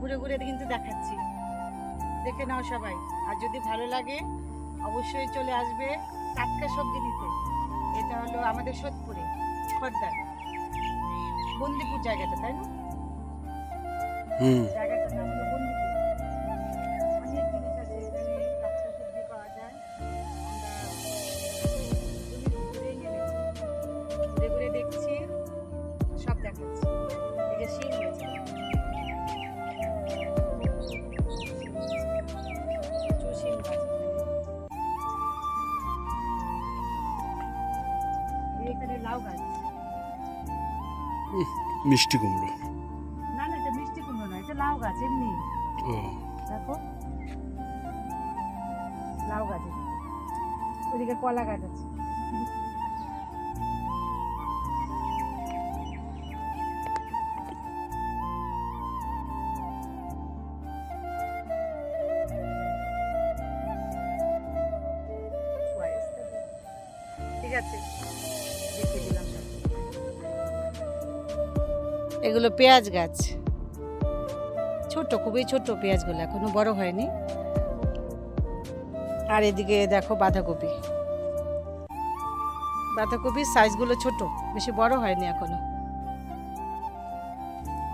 ঘুরে ঘুরে কিন্তু দেখাচ্ছি। দেখে নাও সবাই। আর যদি ভালো লাগে অবশ্যই চলে আসবে টাটকা সবজি নিতে। এটা হলো আমাদের সোদপুরে খর্দার বন্দিপুর জায়গাটা তাই না? জায়গাটার নাম মিষ্টি কুমড়ো। না না এটা মিষ্টি কুমড়ো না এটা লাউ গাছ এমনি। ও। দেখো। লাউ গাছ। ওইদিকে কলা গাছ আছে। ঠিক আছে। এগুলো পেঁয়াজ গাছ। ছোট, খুবই ছোট পেঁয়াজগুলো, এখনও বড় হয়নি। আর এদিকে দেখো বাঁধাকপি। বাঁধাকপির সাইজগুলো ছোট, বেশি বড় হয়নি এখনও।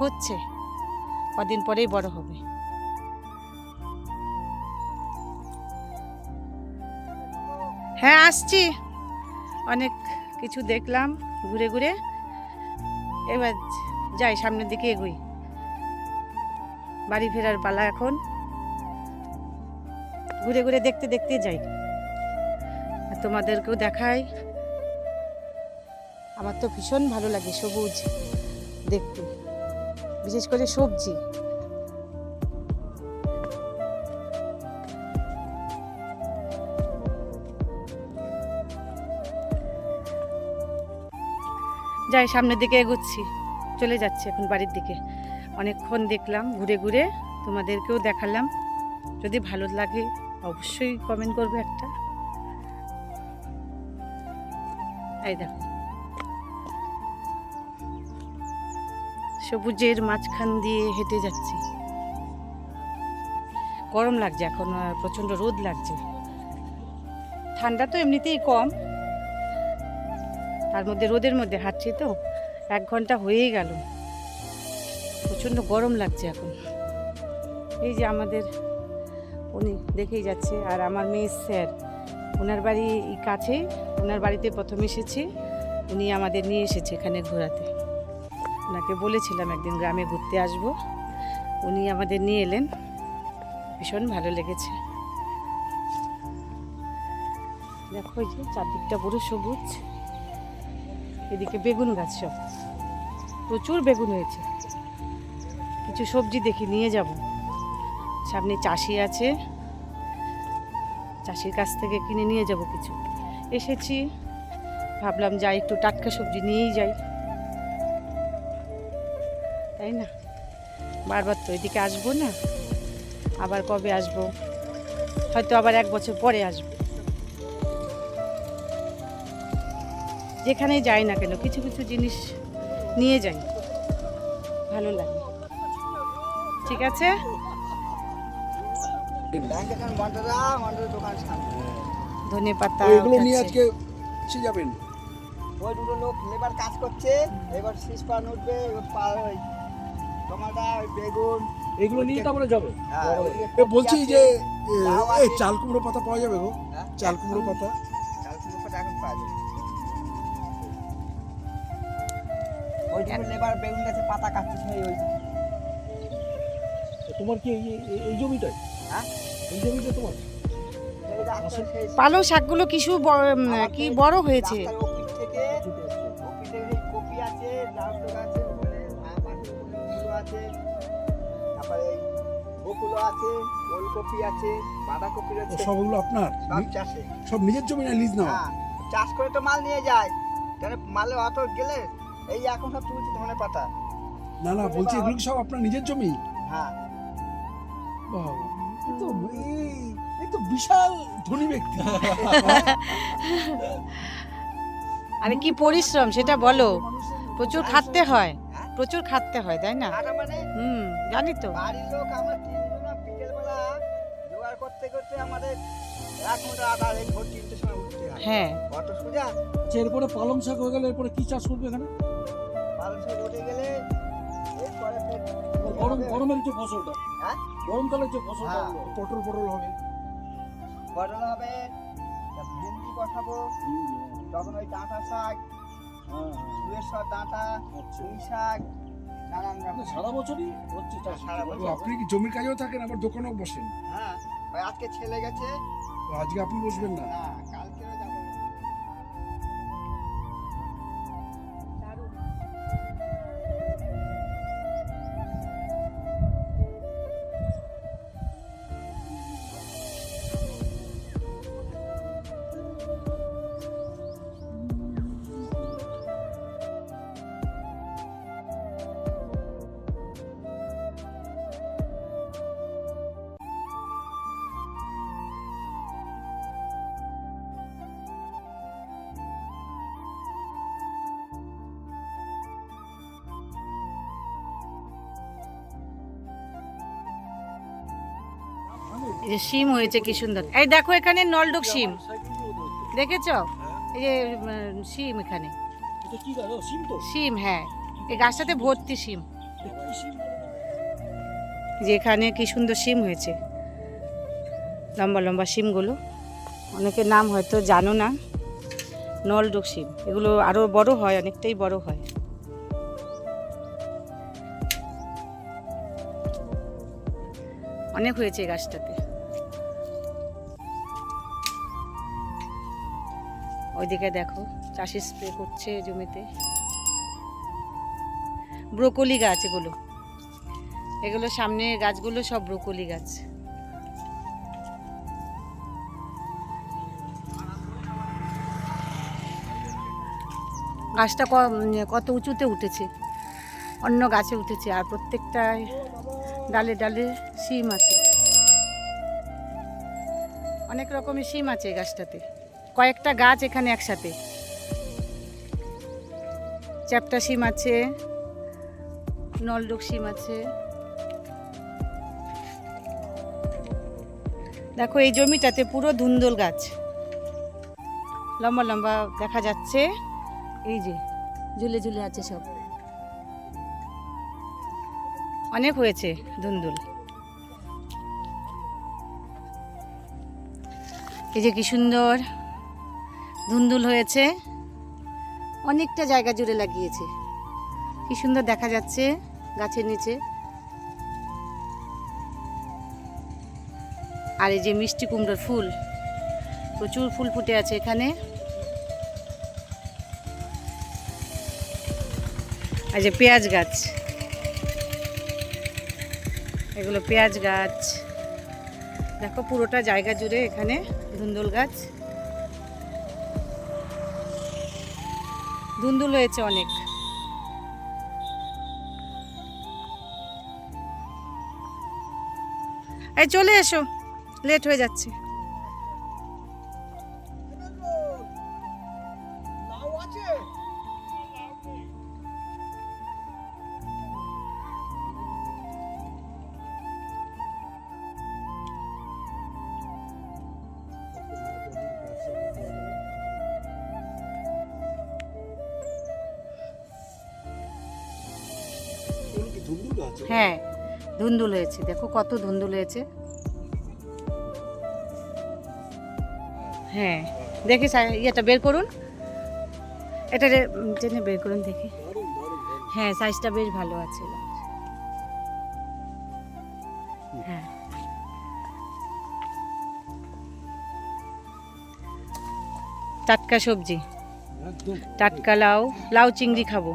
হচ্ছে, কদিন পরেই বড় হবে। হ্যাঁ আসছি। অনেক কিছু দেখলাম, ঘুরে ঘুরে। এবার যাই, সামনের দিকে এগোই। বাড়ি ফেরার পালা এখন। ঘুরে ঘুরে দেখতে দেখতে যাই। আর তোমাদেরকেও দেখাই। আমার তো ভীষণ ভালো লাগে সবুজ দেখতে, বিশেষ করে সবজি। যাই, সামনের দিকে এগোচ্ছি। চলে যাচ্ছে এখন বাড়ির দিকে। অনেকক্ষণ দেখলাম, ঘুরে ঘুরে তোমাদেরকেও দেখালাম। যদি ভালো লাগে অবশ্যই কমেন্ট করবে একটা। এই দেখো। সবুজের মাঝখান দিয়ে হেঁটে যাচ্ছি। গরম লাগছে এখন প্রচণ্ড রোদ লাগছে। ঠান্ডা তো এমনিতেই কম। তার মধ্যে রোদের মধ্যে হাঁটছি তো। এক ঘণ্টা হয়েই গেল। প্রচণ্ড গরম লাগছে এখন। এই যে আমাদের উনি দেখেই যাচ্ছে, আর আমার মেয়ে স্যার। ওনার বাড়ি কাছেই ওনার বাড়িতে প্রথম এসেছি। উনি আমাদের নিয়ে এসেছে এখানে ঘোরাতে। ওনাকে বলেছিলাম একদিন গ্রামে ঘুরতে আসব। উনি আমাদের নিয়ে এলেন। ভীষণ ভালো লেগেছে। দেখো যে চারদিকটা পুরো সবুজ। এদিকে বেগুন গাছ সব। প্রচুর বেগুন হয়েছে। কিছু সবজি দেখি, নিয়ে যাব। সামনে চাষি আছে। চাষির কাছ থেকে কিনে নিয়ে যাব কিছু। এসেছি। ভাবলাম যাই, একটু টাটকা সবজি নিয়েই যাই। তাই না? বারবার তো এদিকে আসব না। আবার কবে আসব? হয়তো আবার এক বছর পরে আসব। যেখানেই যাই না কেন, কিছু কিছু জিনিস নিয়ে যাই। ভালো লাগে। ঠিক আছে? ধনে পাতা এগুলো নিয়ে আজকে যাবেন? ওই দুটো লোক লেবার কাজ করছে এবার শীষ পান উঠবে ওই টমাটা ওই বেগুন এগুলো নিয়ে তারপরে যাবে। হ্যাঁ, বলছি যে এই চাল কুমড়ো পাতা পাওয়া যাবে গো। হ্যাঁ? চাল কুমড়ো পাতা। ওই লেবার বেগুন পাতা ওই তোমার কি এই জমিটাই? হ্যাঁ? এই জমিটা তোমার? পালং শাকগুলো কিছু কি বড় হয়েছে? কপি আছে লাউ আছে তারপরে বকুলো আছে ওলকপি আছে বাঁধাকপি আছে সবগুলো আপনার? সব চাষে। সব নিজের জমি না লিজ নেওয়া? হ্যাঁ চাষ করে তো মাল নিয়ে যায়। কেন মালে অত গেলে এই এখন সব তুলছি ধনে পাতা। না না বলছি এগুলো সব আপনার নিজের জমি? হ্যাঁ। বাবা তো এই এই তো বিশাল ধনী ব্যক্তি। আরে কি পরিশ্রম সেটা বলো। প্রচুর খাটতে হয়। হ্যাঁ? প্রচুর খাটতে হয় তাই না? মানে? হুম জানি তো। বাড়ির লোক আমরা তিনজন বিকেলবেলা জোগাড় করতে করতে আমাদের এক ঘণ্টা আধা এই ভোর তিনটের সময় হয়। অত সোজা আচ্ছা এরপরে পালং শাক হয়ে গেলে এরপরে কি চাষ করবে এখানে? বারো সময় উঠে গেলে এরপরে গরম গরমের যে ফসলটা হ্যাঁ? গরমকালের যে ফসলটা হ্যাঁ। পটল পটল হবে। পটল হবে তা ভেন্ডি বসাবো তখন ওই ডাঁটা শাক হ্যাঁ, ডাঁটা আচ্ছা। পুঁই শাক নানান মানে রকম সারা বছরই হচ্ছে সারা বছর। আপনি কি জমির কাজেও থাকেন? আবার দোকানেও বসেন? হ্যাঁ আজকে ছেলে গেছে। আজকে আপনি বসবেন না যে শিম হয়েছে কি সুন্দর। এই দেখো এখানে নলডুক শিম। দেখেছ? এই যে শিম এখানে। শিম হ্যাঁ। এই গাছটাতে ভর্তি শিম। এটা কি সুন্দর শিম হয়েছে। লম্বা লম্বা শিমগুলো। অনেকের নাম হয়তো জানো না। নলডুক শিম। এগুলো আরও বড় হয়, অনেকটাই বড় হয়। অনেক হয়েছে গাছটাতে। ওইদিকে দেখো চাষি স্প্রে করছে জমিতে। ব্রোকলি গাছ এগুলো। এগুলো সামনে গাছগুলো সব ব্রোকলি গাছ। গাছটা উম, কত উঁচুতে উঠেছে। অন্য গাছে উঠেছে আর প্রত্যেকটা ডালে ডালে শিম আছে। অনেক রকমের শিম আছে গাছটাতে। কয়েকটা গাছ এখানে একসাথে। চ্যাপটা শিম আছে, নলডুক শিম আছে। দেখো, এই জমিটাতে পুরো ধুন্দল গাছ। লম্বা লম্বা দেখা যাচ্ছে। এই যে, ঝুলে ঝুলে আছে সব। অনেক হয়েছে ধুন্দুল। এই যে কি সুন্দর। ধুন্দুল হয়েছে। অনেকটা জায়গা জুড়ে লাগিয়েছে। কি সুন্দর দেখা যাচ্ছে গাছের নিচে। আর এই যে মিষ্টি কুমড়োর ফুল, প্রচুর ফুল ফুটে আছে এখানে। আর যে পেঁয়াজ গাছ, এগুলো পেঁয়াজ গাছ। দেখো পুরোটা জায়গা জুড়ে এখানে ধুন্দুল গাছ। ধুন্দুল হয়েছে অনেক। এই চলে এসো লেট হয়ে যাচ্ছে। হ্যাঁ ধুন্দুল হয়েছে। দেখো কত ধুন্দুল হয়েছে। হ্যাঁ দেখি ইয়েটা বের করুন। এটা টেনে বের করুন দেখি। হ্যাঁ সাইজটা বেশ ভালো আছে হ্যাঁ। টাটকা সবজি। টাটকা লাউ লাউ চিংড়ি খাব।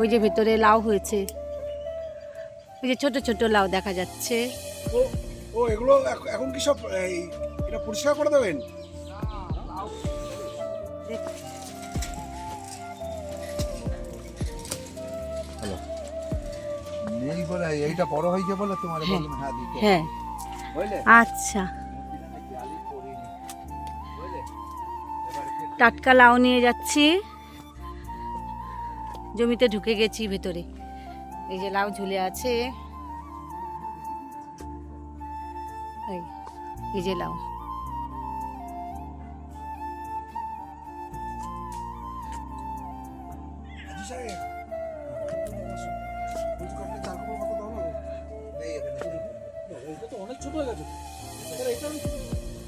ওই যে ভেতরে লাউ হয়েছে। ওই যে ছোট ছোট লাউ দেখা যাচ্ছে। ও ও এগুলো এখন কি সব এটা পরিষ্কার করে দেবেন? নেই বলে এইটা বড় হয়েছে বলে তোমার হ্যাঁ। হ্যাঁ দিতে। হ্যাঁ। আচ্ছা। টাটকা লাউ নিয়ে যাচ্ছি। জমিতে ঢুকে গেছি ভেতরে। এই যে লাউ ঝুলে আছে। এই, যে লাউ।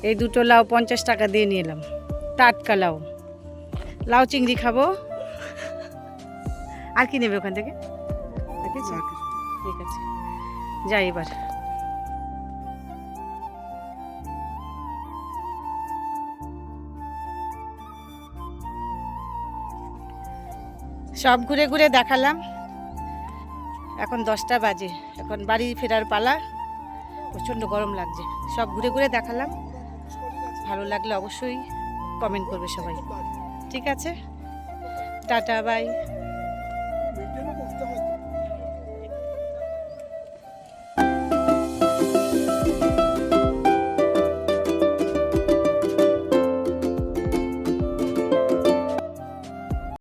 এই দুটো লাউ পঞ্চাশ টাকা দিয়ে নিয়ে এলাম। টাটকা লাউ। লাউ চিংড়ি খাব? আর কি নেবে ওখান থেকে? কিছু? ঠিক আছে। যাই এবার। সব ঘুরে ঘুরে দেখালাম। এখন দশটা বাজে। এখন বাড়ি ফেরার পালা। প্রচণ্ড গরম লাগছে। সব ঘুরে ঘুরে দেখালাম। ভালো লাগলে অবশ্যই কমেন্ট করবে সবাই। ঠিক আছে? Tata bye